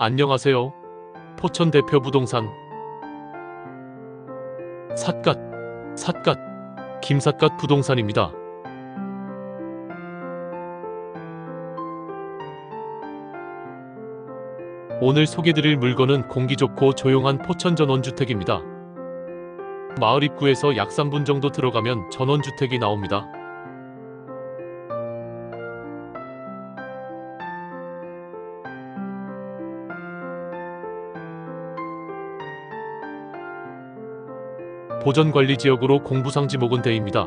안녕하세요. 포천 대표 부동산 삿갓, 삿갓, 김삿갓 부동산입니다. 오늘 소개드릴 물건은 공기 좋고 조용한 포천 전원주택입니다. 마을 입구에서 약 3분 정도 들어가면 전원주택이 나옵니다. 보전관리지역으로 공부상지 목은 대입니다.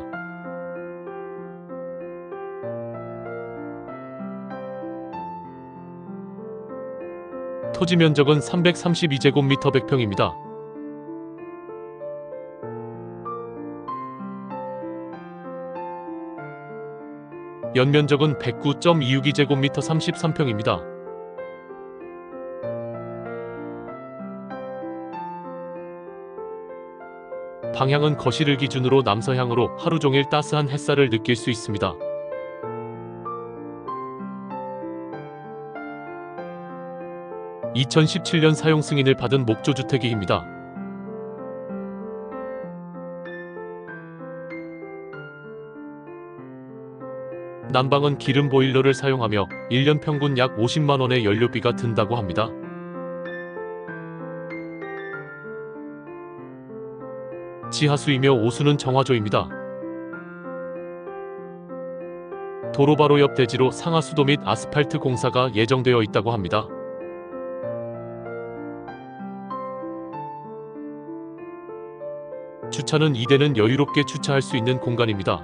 토지 면적은 332제곱미터 100평입니다. 연면적은 109.262제곱미터 33평입니다. 방향은 거실을 기준으로 남서향으로 하루 종일 따스한 햇살을 느낄 수 있습니다. (2017년) 사용 승인을 받은 목조 주택입니다. 난방은 기름 보일러를 사용하며 1년 평균 약 50만 원의 연료비가 든다고 합니다. 지하수이며 오수는 정화조입니다. 도로 바로 옆 대지로 상하수도 및 아스팔트 공사가 예정되어 있다고 합니다. 주차는 2대는 여유롭게 주차할 수 있는 공간입니다.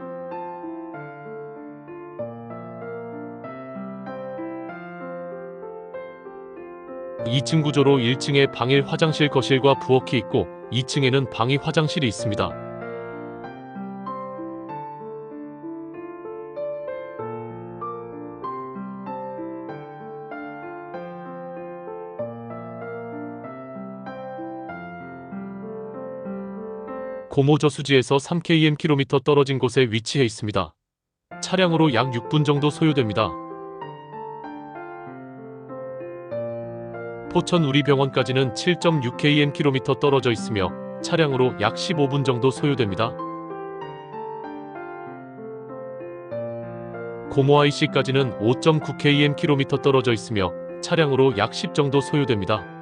이층 구조로 1층에 방일 화장실 거실과 부엌이 있고 2층에는 방이 화장실이 있습니다. 고모 저수지에서 3km 떨어진 곳에 위치해 있습니다. 차량으로 약 6분 정도 소요됩니다. 포천 우리병원까지는 7.6km 떨어져 있으며 차량으로 약 15분 정도 소요됩니다. 고모 IC까지는 5.9km 떨어져 있으며 차량으로 약 10 정도 소요됩니다.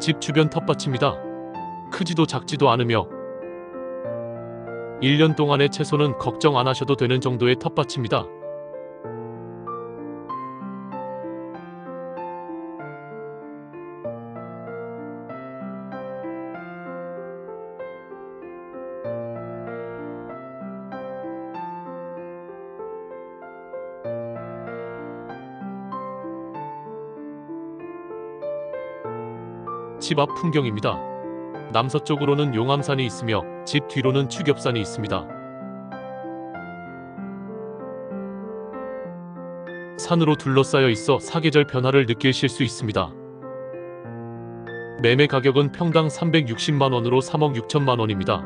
집 주변 텃밭입니다. 크지도 작지도 않으며 1년 동안의 채소는 걱정 안 하셔도 되는 정도의 텃밭입니다. 집 앞 풍경입니다. 남서쪽으로는 용암산이 있으며 집 뒤로는 추겹산이 있습니다. 산으로 둘러싸여 있어 사계절 변화를 느끼실 수 있습니다. 매매 가격은 평당 360만 원으로 3억 6천만 원입니다.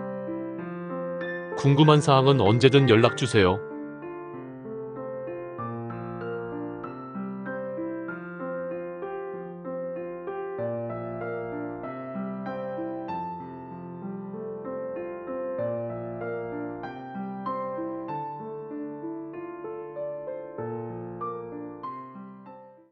궁금한 사항은 언제든 연락 주세요.